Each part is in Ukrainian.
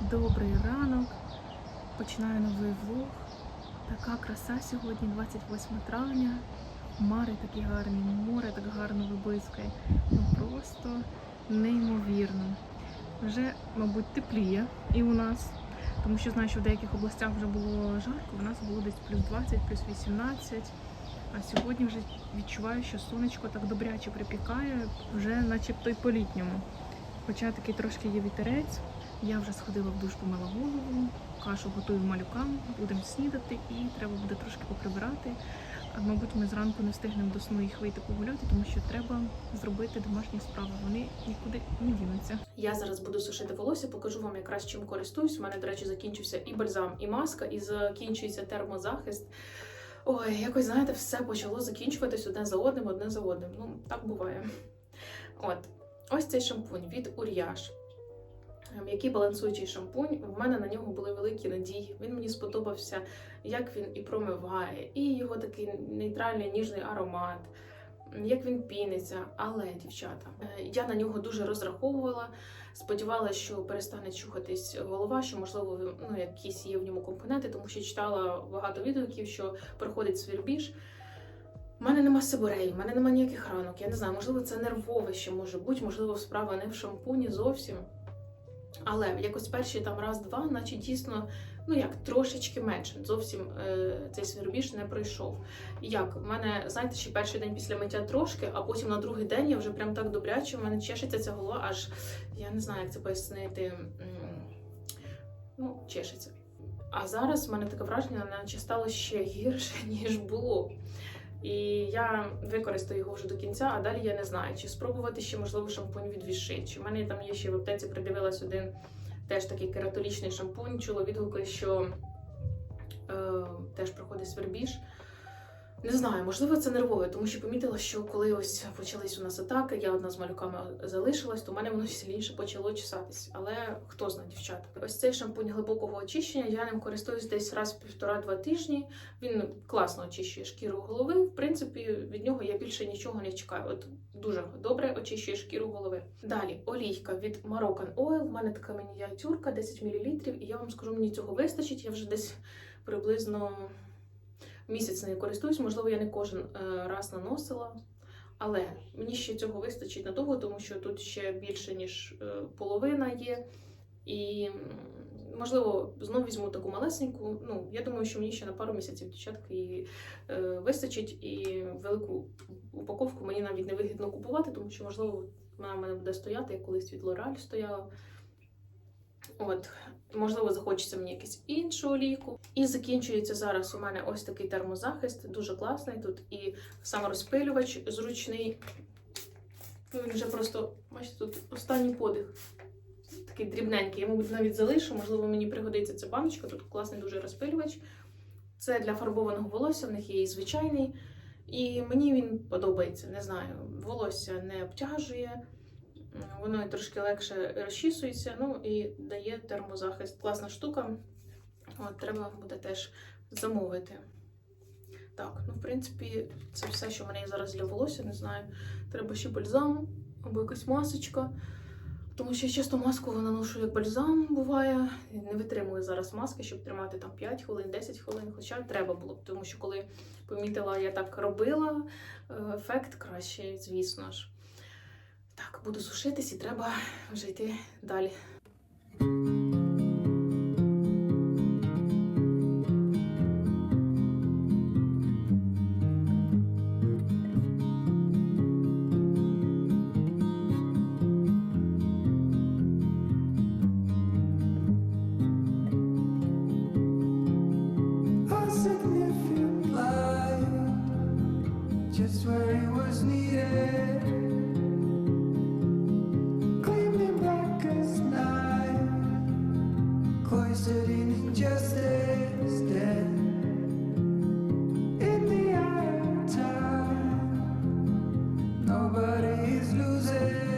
Добрий ранок. Починаю новий влог. Така краса сьогодні, 28 травня. Хмари такі гарні, море так гарно виблискає. Ну просто неймовірно. Вже, мабуть, тепліє і у нас, тому що знаю, що в деяких областях вже було жарко, у нас було десь плюс 20, плюс 18. А сьогодні вже відчуваю, що сонечко так добряче припікає, вже начебто й по-літньому. Хоча такий трошки є вітерець. Я вже сходила в душ, помила голову, кашу готую малюкам, будемо снідати і треба буде трошки поприбирати. Мабуть, ми зранку не встигнемо до сну їх вийти погуляти, тому що треба зробити домашні справи. Вони нікуди не дінуться. Я зараз буду сушити волосся, покажу вам якраз чим користуюсь. У мене, до речі, закінчився і бальзам, і маска, і закінчується термозахист. Ой, якось знаєте, все почало закінчуватись одне за одним, одне за одним. Ну, так буває. От, ось цей шампунь від Ур'яш. М'який балансуючий шампунь. У мене на нього були великі надії. Він мені сподобався, як він і промиває, і його такий нейтральний ніжний аромат, як він піниться. Але, дівчата, е, я на нього дуже розраховувала. Сподівалася, що перестане чухатись голова, що можливо ну, якісь є в ньому компоненти, тому що читала багато відгуків, що проходить свірбіж. У мене нема сибореї, в мене нема ніяких ранок. Я не знаю, можливо, це нервове ще може бути, можливо, справа не в шампуні зовсім. Але якось перші там раз-два, наче дійсно, ну як трошечки менше. Зовсім е, цей свірбіж не пройшов. Як? В мене, знаєте, ще перший день після миття трошки, а потім на другий день я вже прям так добряче, в мене чешеться ця голова, аж я не знаю, як це пояснити. Ну, чешеться. А зараз в мене таке враження, наче стало ще гірше, ніж було. І я використаю його вже до кінця, а далі я не знаю, чи спробувати ще, можливо, шампунь від Віши. Чи в мене там є ще в аптеці придивилась один теж такий кератолічний шампунь. Чула відгуки, що е, теж проходить свербіж. Не знаю, можливо, це нервове, тому що помітила, що коли ось почались у нас атаки, я одна з малюками залишилась, то в мене воно сильніше почало чесатись. Але хто знає, дівчата. Ось цей шампунь глибокого очищення. Я ним користуюсь десь раз в півтора-два тижні. Він класно очищує шкіру голови. В принципі, від нього я більше нічого не чекаю. От дуже добре очищує шкіру голови. Далі олійка від Moroccan Oil. У мене така мініатюрка, 10 мл. І я вам скажу, мені цього вистачить. Я вже десь приблизно місяць нею користуюсь. Можливо, я не кожен е, раз наносила. Але мені ще цього вистачить надовго, тому що тут ще більше, ніж е, половина є. І можливо, знову візьму таку малесеньку. Ну, я думаю, що мені ще на пару місяців дівчатки і е, вистачить, і велику упаковку мені навіть не вигідно купувати, тому що, можливо, вона в мене буде стояти, як колись від L'Oreal стояла. От, можливо, захочеться мені якусь іншу олійку. І закінчується зараз у мене ось такий термозахист, дуже класний. Тут і саморозпилювач зручний. Він вже просто, бачите, тут останній подих. Такий дрібненький. Я, мабуть, навіть залишу, можливо, мені пригодиться ця баночка. Тут класний дуже розпилювач. Це для фарбованого волосся, в них є і звичайний. І мені він подобається, не знаю, волосся не обтяжує, воно трошки легше розчісується, ну і дає термозахист. Класна штука. От, треба буде теж замовити. Так, ну в принципі, це все, що в мене зараз для волосся, не знаю. Треба ще бальзам або якась масочка. Тому що я часто маску наношу як бальзам буває. Не витримую зараз маски, щоб тримати там 5 хвилин, 10 хвилин. Хоча треба було б, тому що коли помітила, я так робила, е, ефект кращий, звісно ж. Так, буду сушитись і треба вже йти далі. losing.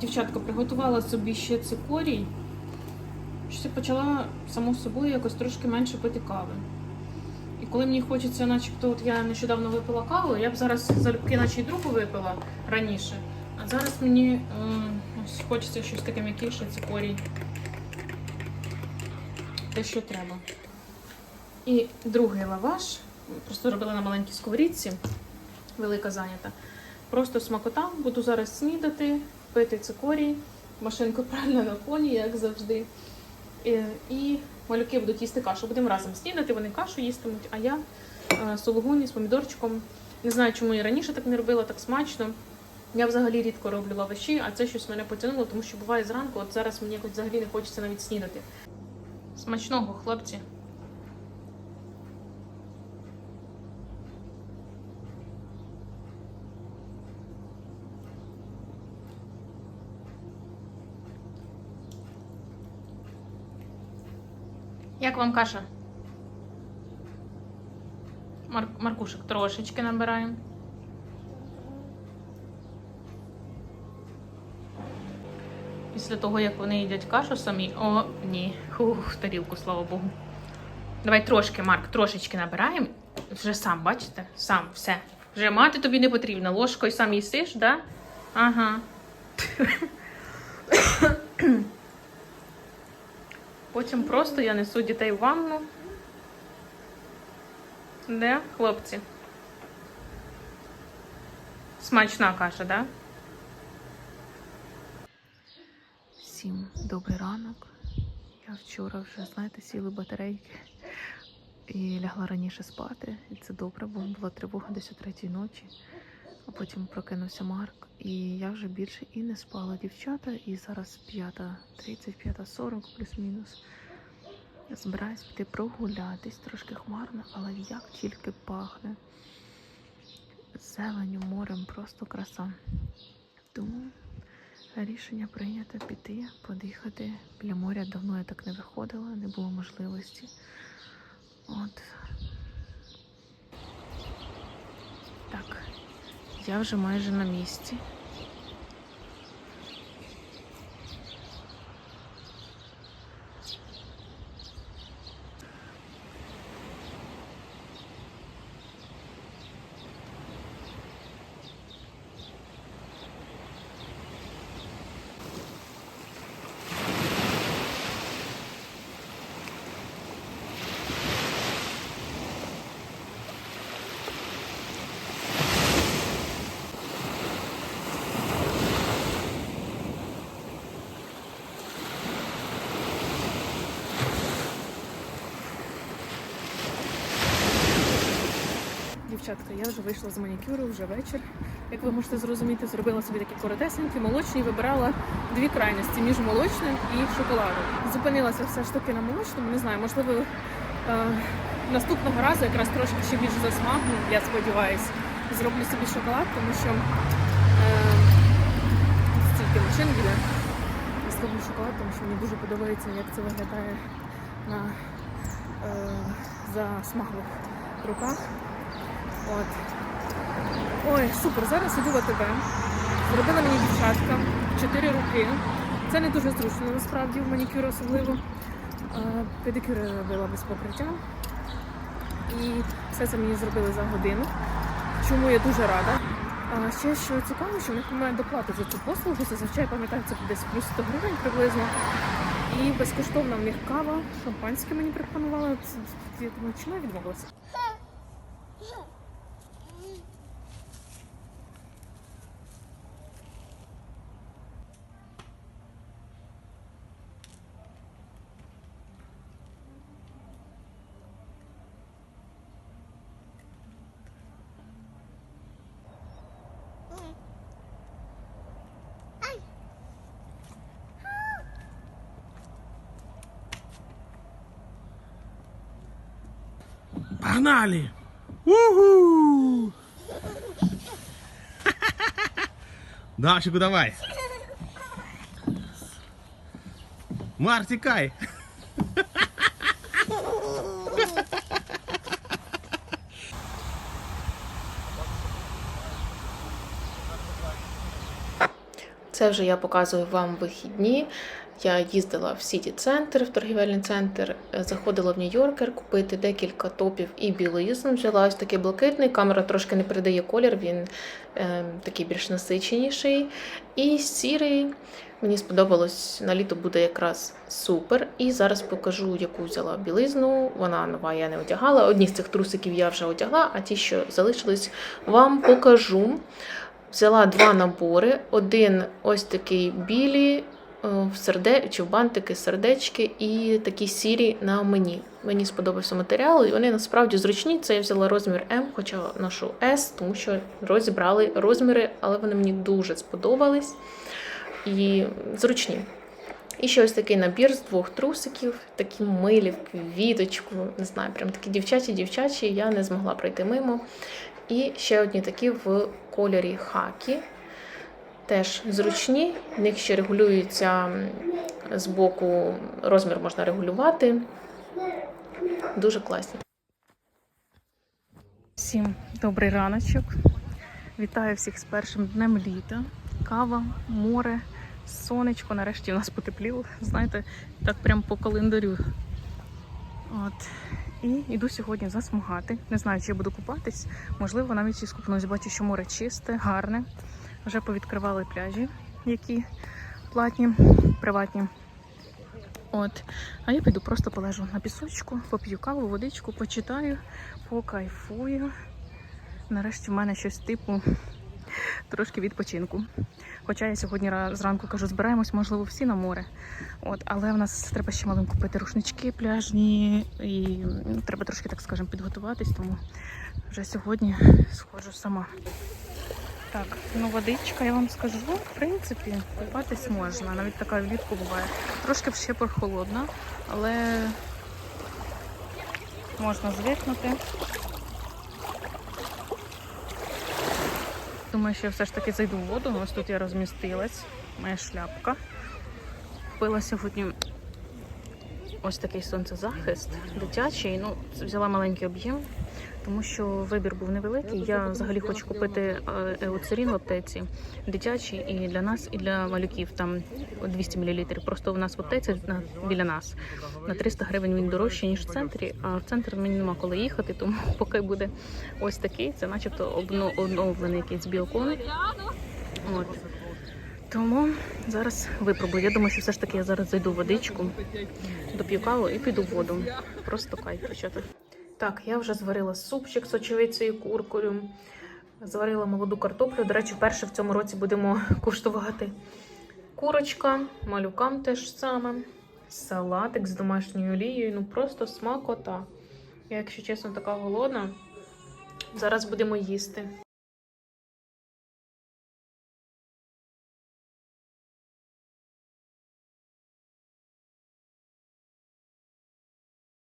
Дівчатка, приготувала собі ще цикорій. Щось я почала само собою якось трошки менше пити кави. І коли мені хочеться, начебто, от я нещодавно випила каву, я б зараз залюбки наче й другу випила раніше. А зараз мені ось хочеться щось таке м'якіше, цикорій. Те, що треба. І другий лаваш. Просто робила на маленькій сковорідці, велика зайнята. Просто смакота. Буду зараз снідати, пити цикорій, машинка правильно на фоні, як завжди. І, і малюки будуть їсти кашу. Будемо разом снідати, вони кашу їстимуть, а я е, сулугуні з помідорчиком. Не знаю, чому я раніше так не робила, так смачно. Я взагалі рідко роблю лаваші, а це щось мене потягнуло, тому що буває зранку, от зараз мені якось взагалі не хочеться навіть снідати. Смачного, хлопці. Як вам каша? Мар... Маркушек трошечки набираємо. Після того, як вони їдять кашу самі. О, ні. Хух, тарілку, слава Богу. Давай трошки, Марк, трошечки набираємо. Вже сам, бачите? Сам, все. Вже мати тобі не потрібно. Ложкою сам їсиш, да? Ага. Потім просто я несу дітей в ванну. Де, хлопці? Смачна каша, да? Всім добрий ранок. Я вчора вже, знаєте, сіли батарейки і лягла раніше спати. І це добре, бо була тривога десь о третій ночі. А потім прокинувся Марк, і я вже більше і не спала дівчата. І зараз 5.30, 5.40 плюс-мінус. Я збираюсь піти прогулятись, трошки хмарно, але як тільки пахне. Зеленю, морем, просто краса. Тому рішення прийнято піти, подихати. Біля моря давно я так не виходила, не було можливості. От. Так, я вже майже на місці. Дівчатка, я вже вийшла з манікюру, вже вечір. Як ви можете зрозуміти, зробила собі такі коротесенькі, молочні, вибирала дві крайності між молочним і шоколадом. Зупинилася все ж таки на молочному, не знаю, можливо, е, наступного разу якраз трошки ще більше засмагну, я сподіваюся, зроблю собі шоколад, тому що е, стільки біля. Я зроблю шоколад, тому що мені дуже подобається, як це виглядає на е, засмаглих руках. От. Ой, супер, зараз іду в АТБ. Зробила мені дівчатка 4 роки. Це не дуже зручно насправді в манікюр особливо. Педикюр робила без покриття. І все це мені зробили за годину. Чому я дуже рада. А ще що цікаво, що в них немає доплати за цю послугу. Зазвичай пам'ятаю, це десь плюс 100 гривень приблизно. І безкоштовна в них кава, шампанське мені пропонували. Це- Я чому я відмовилася? Погнали! Уху! Дашику, давай! Мар, тікай! Це вже я показую вам вихідні. Я їздила в Сіті Центр, в торгівельний центр, е, заходила в Нью-Йоркер купити декілька топів і білизну. Взяла ось такий блакитний. Камера трошки не передає колір, він е, такий більш насиченіший. І сірий. Мені сподобалось на літо буде якраз супер. І зараз покажу, яку взяла білизну. Вона нова, я не одягала. Одні з цих трусиків я вже одягла, а ті, що залишились, вам покажу. Взяла два набори. Один ось такий білі в серде... чи в бантики, сердечки, і такі сірі на мені. Мені сподобався матеріал, і вони насправді зручні. Це я взяла розмір М, хоча ношу S, тому що розібрали розміри, але вони мені дуже сподобались і зручні. І ще ось такий набір з двох трусиків, такі милі в квіточку, не знаю, прям такі дівчачі-дівчачі, я не змогла пройти мимо. І ще одні такі в кольорі хакі. Теж зручні, в них ще регулюється з боку, розмір можна регулювати. Дуже класні. Всім добрий раночок. Вітаю всіх з першим днем літа. Кава, море, сонечко. Нарешті у нас потепліло. Знаєте, так прям по календарю. От. І йду сьогодні засмагати. Не знаю, чи я буду купатись. Можливо, навіть і скупнусь. Бачу, що море чисте, гарне. Вже повідкривали пляжі, які платні, приватні. От. А я піду просто полежу на пісочку, поп'ю каву, водичку, почитаю, покайфую. Нарешті в мене щось типу трошки відпочинку. Хоча я сьогодні зранку кажу, збираємось, можливо, всі на море. От, але в нас треба ще малим купити рушнички пляжні, і треба трошки, так скажемо, підготуватись, тому вже сьогодні сходжу сама. Так, ну водичка, я вам скажу, в принципі, купатись можна. Навіть така влітку буває. Трошки ще прохолодна, але можна звикнути. Думаю, що я все ж таки зайду в воду. Ось тут я розмістилась. Моя шляпка. Купила сьогодні ось такий сонцезахист дитячий. Ну, взяла маленький об'єм, тому що вибір був невеликий. Я взагалі хочу купити еуцерін в аптеці дитячий і для нас, і для малюків. Там 200 мл. Просто у нас в аптеці на, біля нас на 300 гривень він дорожчий, ніж в центрі. А в центр мені нема коли їхати, тому поки буде ось такий. Це начебто обно- оновлений якийсь біокон. От. Тому зараз випробую. Я думаю, що все ж таки я зараз зайду в водичку, доп'ю каву і піду в воду. Просто кайф почати. Так, я вже зварила супчик з очевицею куркою. Зварила молоду картоплю. До речі, вперше в цьому році будемо куштувати. Курочка, малюкам теж саме. Салатик з домашньою олією. Ну просто смакота. Я, якщо чесно, така голодна. Зараз будемо їсти.